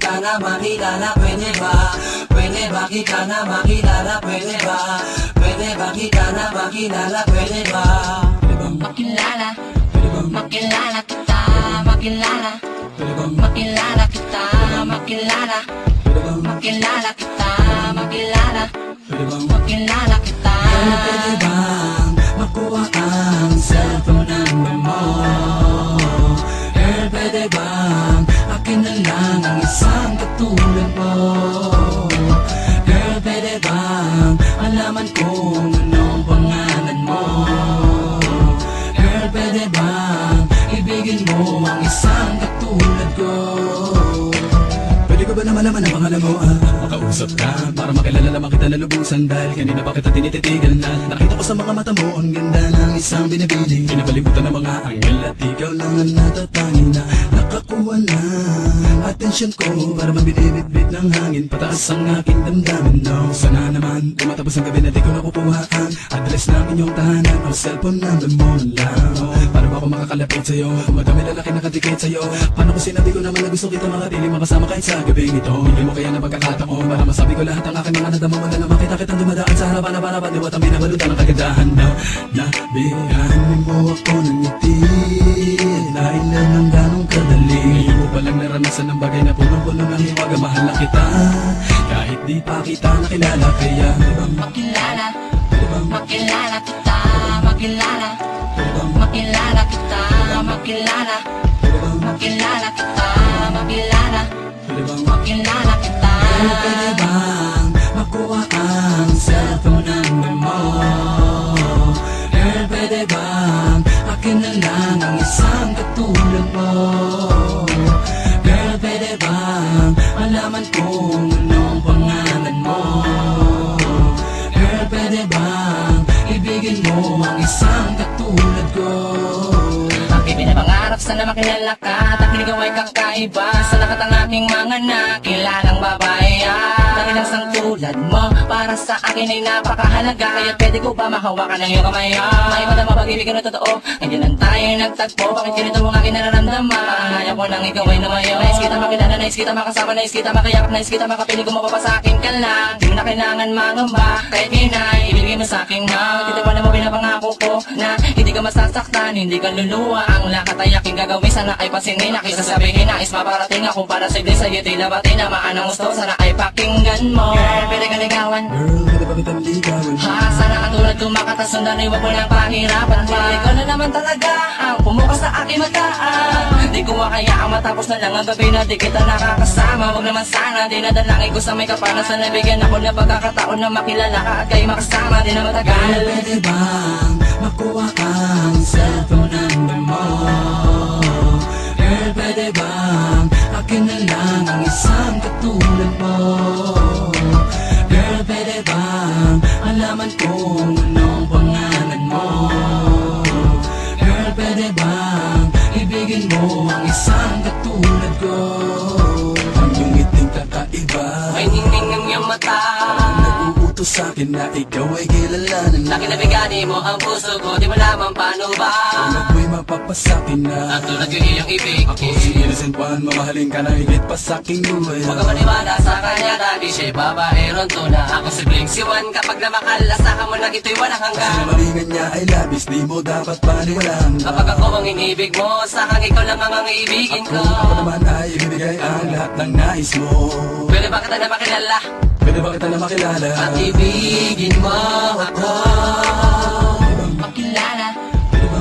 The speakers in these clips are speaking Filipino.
makilala, pwede ba? Pwede ba kita na makilala, pwede ba? Pwede ba kita na makilala, pwede ba? Pwede bang Makilala, Pwede bang makilala kita, makilala? Pwede bang Makilala kita, makilala? Pwede bang Makilala kita, makilala? Pwede bang Makilala kita? Pwede bang bang alaman ko na malaman ang pangalan mo ah? Makausap ka para makilala naman kita na lubusan Dahil kanina pa kita tinititigan na. Nakita ko sa mga mata mo ang ganda ng isang binibili Pinabalibutan ng mga anghel at ikaw lang ang natatangi na Nakakuha na. Atensyon ko Para mabinibitbit ng hangin Pataas ang aking damdamin. No Sana naman tumatapos ang gabi na di ko nakukuha ang Address ng inyong tahanan o cellphone number mo lang ba ako makakalapit sa'yo? Kung madami lalaki nakadikit sa'yo. Paano ko sinabi ko naman na gusto kita makatili Makasama kahit sa gabing ito? Hindi mo kaya na pagkakataon Para masabi ko lahat ang aking mga nadama Wala na makita kitang dumadaan sa harapan na para paniwat ang binabalutan ng kagandahan no? Nabihan mo ako ng ngiti. Dahil lang ng ganong kadali. Ngayon mo palang naranasan ng bagay na punong-puno ng hiwaga. Mahal na kita. Kahit di pa kita nakilala Kaya Makilala, makilala kita, makilala Makilala kita, makilala. Makilala kita, makilala. Makilala kita. Pwede bang makuha ang sana makilala ka At aking ikaw ay kakaiba. Sa lahat ng aking mga nakilalang babae Dahil ang sang tulad mo Para sa akin ay napakahalaga. Kaya pwede ko ba mahawakan ng iyong kamay May madama pag-ibig na totoo. Hindi lang tayo nagtagpo. Bakit ganito ang aking nararamdaman? Ayaw ko nang ikaw ay lumayo. Nais kita makilala, nais kita makasama Nais kita makayakap, nais kita makapinig. Kung mapapasakin ka lang. Di mo na kailangan mangamba. Kahit hinay, ibigay mo sa akin na Titiwala mo pinapangako ko Na hindi ka masasaktan, hindi ka luluwa. Ang lahat ay aking gagawin. Sana ay pasingin, nakisa sabihin Nais maparating ako para sa ibig Sa'yo. Tila bati na maanang gusto? Sana ay pakinggan mo. Girl, pwede ka ligawan Girl, pwede ba kitang ligawan? Ha, sana katulad ko makatasundan ay wag mo ng pahirapan pa. Ikaw na naman talaga ang pumukas sa aking magaan Di ko makayaang matapos na lang ang gabi na di kita nakakasama. Wag naman sana, di nadalangin ko sa may kapanan Sana bigyan ako ng pagkakataon na makilala ka at kayo makasama. Di na Girl, matagal. Pwede bang makuha ang cellphone number mo? Girl, pwede bang akin na lang ang isang katulad mo? Girl, pwede bang alaman kung anong pangalan mo? Girl, pwede bang ibigin mo ang isang katulad ko? Ang iyong ngiting kakaiba May ningning ng iyong mata Nag-uutos sa akin na ikaw ay kilalanin na bigani mo ang puso ko Di mo lamang paano ba? Tulad mo'y mapapasakin na? Ang tulad yung iyong ibig. Ako si Innocent One, mamahalin ka na higit pa sa aking buhay. Huwag ka maniwala sa kanya dahil siya'y babaeron to na. Ako si Blink si Juan kapag namakalasahan mo lang ito'y walang Kasi hanggan namalingan niya ay labis, di mo dapat paniwalaan. Kapag ako ang inibig mo, sa akin ikaw lang ang iibigin ko. ako naman ay ibibigay ang lahat ng nais mo. Pwede ba kita na makilala Pwede ba kita na makilala? at ibigin mo ako Makilala,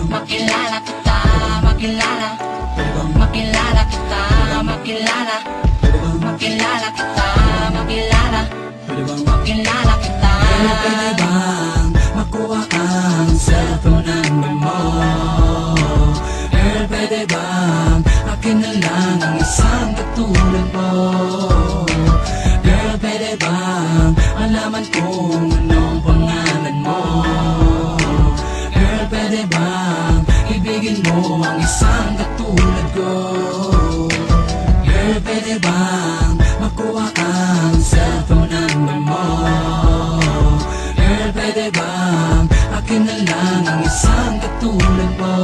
makilala kita, makilala. Makilala kita, makilala. Makilala kita, makilala. Makilala kita. Pwede bang makuha ang cellphone number mo? Girl, pwede bang akin na lang ang isang katulad mo? Alaman kung anong pangalan mo? Girl, pwede bang ibigin mo ang isang katulad ko? Girl, pwede bang makuha ang cellphone number mo? Girl, pwede bang akin na lang ang isang katulad mo?